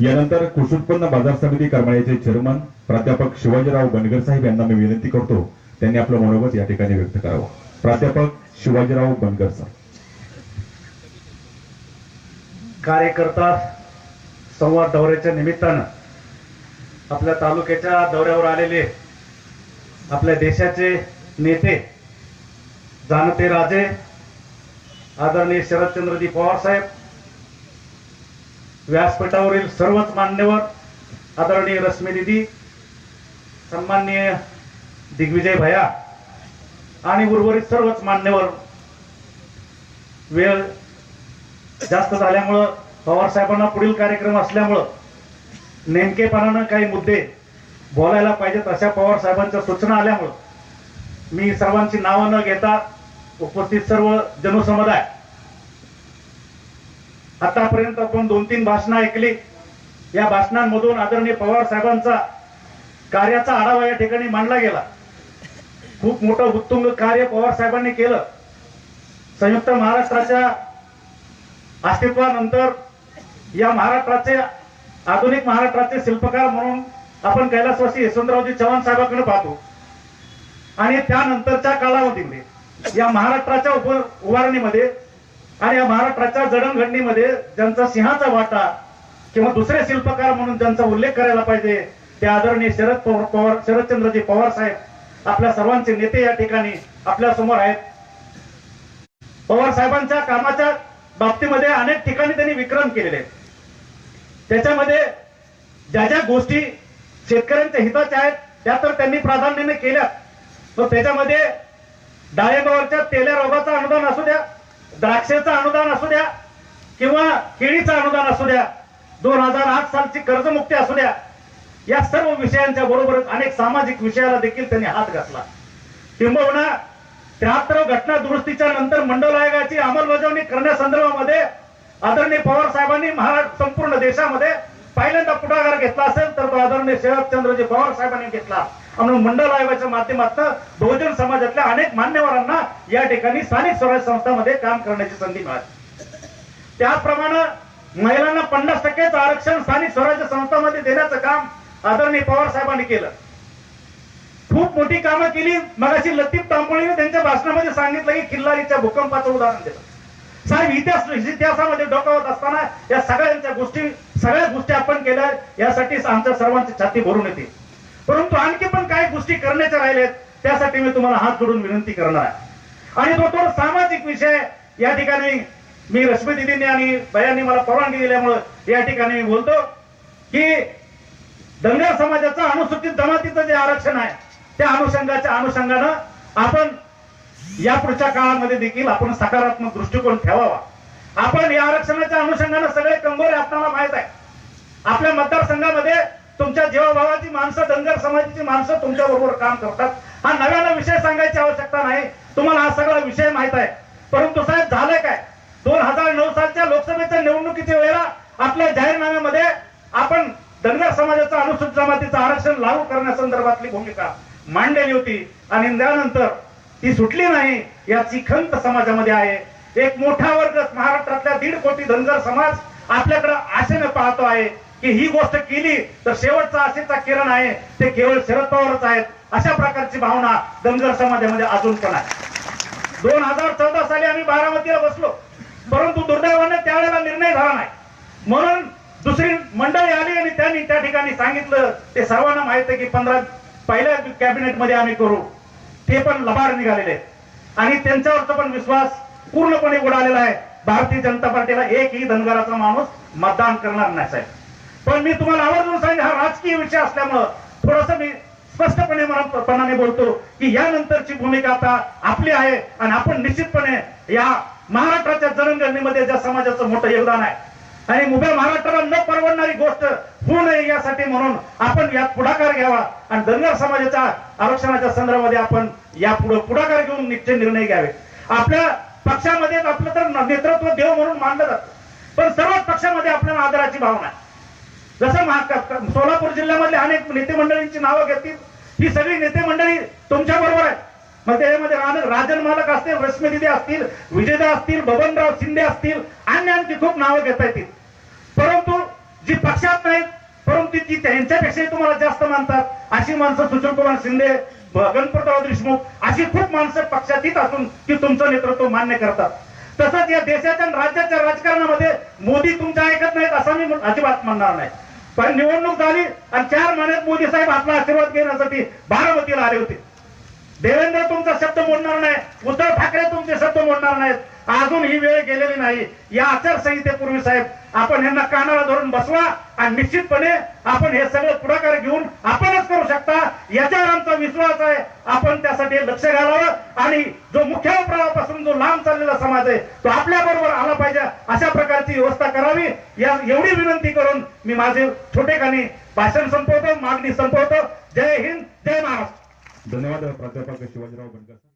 यानंतर कृषी उत्पन्न बाजार समिती करमाळ्याचे चेअरमन प्राध्यापक शिवाजीराव बनगर साहेब यांना मी विनंती करतो त्यांनी आपलं मनोगत या ठिकाणी व्यक्त करावं. प्राध्यापक शिवाजीराव बनगर साहेब. कार्यकर्ता संवाद दौऱ्याच्या निमित्तानं आपल्या तालुक्याच्या दौऱ्यावर आलेले आपल्या देशाचे नेते जाणते राजे आदरणीय शरदचंद्रजी पवार साहेब व्यासपीठावरील सर्वच मान्यवर आदरणीय रश्मी दिदी सन्माननीय दिग्विजय भया आणि उर्वरित सर्वच मान्यवर. वेळ जास्त झाल्यामुळं पवार साहेबांना पुढील कार्यक्रम असल्यामुळं नेमकेपणानं काही मुद्दे बोलायला पाहिजेत अशा पवार साहेबांच्या सूचना आल्यामुळं मी सर्वांची नावं न घेता उपस्थित सर्व जनसमुदाय आतापर्यंत आपण दोन तीन भाषणं ऐकली. या भाषणांमधून आदरणीय पवार साहेबांचा कार्याचा आढावा या ठिकाणी मांडला गेला. खूप मोठं उत्तुंग कार्य पवार साहेबांनी केलं. संयुक्त महाराष्ट्राच्या अस्तित्वानंतर या महाराष्ट्राचे आधुनिक महाराष्ट्राचे शिल्पकार म्हणून आपण कैलासवासी यशवंतरावजी चव्हाण साहेबांकडे पाहतो. आणि त्यानंतरच्या कालावधीमध्ये या महाराष्ट्राच्या उभारणीमध्ये आणि या महाराष्ट्राच्या जडणघडणीमध्ये ज्यांचा सिंहाचा वाटा किंवा दुसरे शिल्पकार म्हणून त्यांचा उल्लेख करायला पाहिजे ते आदरणीय शरद पवार पवार शरदचंद्रजी पवार साहेब आपल्या सर्वांचे नेते या ठिकाणी आपल्यासमोर आहेत. पवार साहेबांच्या कामाच्या बाबतीमध्ये अनेक ठिकाणी त्यांनी विक्रम केलेले आहेत. त्याच्यामध्ये ज्या ज्या गोष्टी शेतकऱ्यांच्या हिताच्या आहेत त्या तर त्यांनी प्राधान्याने केल्या तर त्याच्यामध्ये डाळिंबावरच्या तेल्या रोगाचं अनुदान असू द्या द्राक्षेचं अनुदान असू द्या किंवा केळीचं अनुदान असू द्या दोन हजार आठ सालची कर्जमुक्ती असू द्या या सर्व विषयांच्या बरोबरच अनेक सामाजिक विषयाला देखील त्यांनी हात घातला. किंबहुना त्र्याहत्तर घटना दुरुस्तीच्या नंतर मंडल आयोगाची अंमलबजावणी करण्यासंदर्भामध्ये आदरणीय पवार साहेबांनी महाराष्ट्र संपूर्ण देशामध्ये पहिल्यांदा पुढाकार घेतला असेल तर तो आदरणीय शरदचंद्रजी पवार साहेबांनी घेतला. म्हणून मंडल आयोगाच्या माध्यमातून बहुजन समाजातल्या अनेक मान्यवरांना या ठिकाणी स्थानिक स्वराज्य संस्थामध्ये काम करण्याची संधी मिळाली. त्याचप्रमाणे महिलांना पन्नास टक्केच आरक्षण स्थानिक स्वराज्य संस्थांमध्ये देण्याचं काम आदरणीय पवार साहेबांनी केलं. खूप मोठी कामं केली. मगाशी लतीफ तांबोळीने त्यांच्या भाषणामध्ये सांगितलं की किल्लारीच्या भूकंपाचं उदाहरण दिलं साहेब इतिहास इतिहासामध्ये डोकावत असताना या सगळ्यांच्या गोष्टी सगळ्या गोष्टी आपण केल्या. यासाठी आमच्या सर्वांची छाती भरून येते. परंतु आणखी पण काही गोष्टी करण्याच्या राहिल्यात त्यासाठी मी तुम्हाला हात जोडून विनंती करणार आहे. आणि तो थोडा सामाजिक विषय या ठिकाणी मी रश्मी दिदींनी आणि बयांनी मला परवानगी दिल्यामुळं या ठिकाणी मी बोलतो की धनगर समाजाचं अनुसूचित जमातीचं जे आरक्षण आहे त्या अनुषंगाच्या अनुषंगानं आपण या पुढच्या काळामध्ये देखील आपण सकारात्मक दृष्टिकोन ठेवावा. आपण या आरक्षणाच्या अनुषंगानं सगळे कंगोरे आपल्याला माहीत आहे. आपल्या मतदारसंघामध्ये तुमच्या जीवाभावाची माणसं धनगर समाजाची माणसं तुमच्या बरोबर काम करतात. हा नव्यानं विषय सांगायची आवश्यकता नाही. तुम्हाला हा सगळा विषय माहीत आहे. परंतु साहेब झालं काय? दोन हजार नऊ सालच्या लोकसभेच्या निवडणुकीच्या वेळेला आपल्या जाहीरनाम्यामध्ये आपण धनगर समाजाचं अनुसूचित जमातीचं आरक्षण लागू करण्यासंदर्भातली भूमिका मांडलेली होती आणि त्यानंतर ती सुटली नाही याची खंत समाजामध्ये आहे. एक मोठा वर्ग महाराष्ट्रातल्या दीड कोटी धनगर समाज आपल्याकडे आशेने पाहतो आहे. की ही गोष्ट केली तर शेवटचा आशेचा किरण आहे. ते केवळ शरद पवारच आहेत. अशा प्रकारची भावना धनगर समाजामध्ये अजून पण आहे. दोन हजार चौदा साली आम्ही बारामतीला बसलो. परंतु दुर्दैवाने त्यावेळेला निर्णय झाला नाही. म्हणून दुसरी मंडळी आली आणि त्यांनी त्या ठिकाणी सांगितलं ते सर्वांना माहीत आहे की पंधरा पहिल्या कॅबिनेटमध्ये आम्ही करू. ते पण लबाड निघालेले आणि त्यांच्यावरचा पण विश्वास पूर्णपणे उडालेला आहे. भारतीय जनता पार्टीला एकही धनगराचा माणूस मतदान करणार नाही साहेब. पण मी तुम्हाला आवर्जून सांगेन हा राजकीय विषय असल्यामुळं थोडस मी स्पष्टपणे मनापणाने बोलतो की यानंतरची भूमिका आता आपली आहे आणि आपण निश्चितपणे या महाराष्ट्राच्या जनगणनेमध्ये ज्या समाजाचं मोठं योगदान आहे आणि उभ्या महाराष्ट्राला न परवडणारी गोष्ट होऊ नये यासाठी म्हणून आपण यात पुढाकार घ्यावा आणि धनगर समाजाच्या आरक्षणाच्या संदर्भामध्ये आपण या पुढे पुढाकार घेऊन निश्चित निर्णय घ्यावे. आपल्या पक्षामध्ये आपलं तर नेतृत्व देव म्हणून मानलं जातं पण सर्वच पक्षामध्ये आपल्याला आदराची भावना आहे. जसं महा- सोलापूर जिल्ह्यामधले अनेक नेते मंडळींची नावं घेतील ही सगळी नेते मंडळी तुमच्या बरोबर आहे मग त्याच्यामध्ये राजन मालक असतील रश्मी दिदी असतील विजयदा असतील बबनराव शिंदे असतील आणि आणखी खूप नावं घेता येतील. परंतु जी पक्षात नाहीत परंतु ती त्यांच्यापेक्षाही तुम्हाला जास्त मानतात अशी माणसं सुशील कुमार शिंदे गणपतराव देशमुख अशी खूप माणसं पक्षातीत असून ती तुमचं नेतृत्व मान्य करतात. तसंच या देशाच्या राज्याच्या राजकारणामध्ये मोदी तुमच्या ऐकत नाहीत असं मी अजिबात म्हणणार नाही. पण निवडणूक झाली आणि चार महिन्यात मोदी साहेब आपला आशीर्वाद घेण्यासाठी बारामतीला आले होते. देवेंद्र तुमचा शब्द मोडणार नाही. उद्धव ठाकरे तुमचे शब्द मोडणार नाहीत. अजून ही वेळ गेलेली नाही. या आचारसंहितेपूर्वी साहेब आपण यांना कानाला धरून बसवा आणि निश्चितपणे आपण हे सगळं पुढाकार घेऊन आपणच करू शकता. याच्यावर आमचा विश्वास आहे. आपण त्यासाठी लक्ष घालावं आणि जो मुख्य प्रवाहापासून जो लांब चाललेला समाज आहे तो आपल्या बरोबर आला पाहिजे. अशा प्रकारची व्यवस्था करावी. या एवढी विनंती करून मी माझे छोटेखानी भाषण संपवतो मागणी संपवतो. जय हिंद जय महाराष्ट्र. धन्यवाद प्राध्यापक शिवाजीराव बनकर.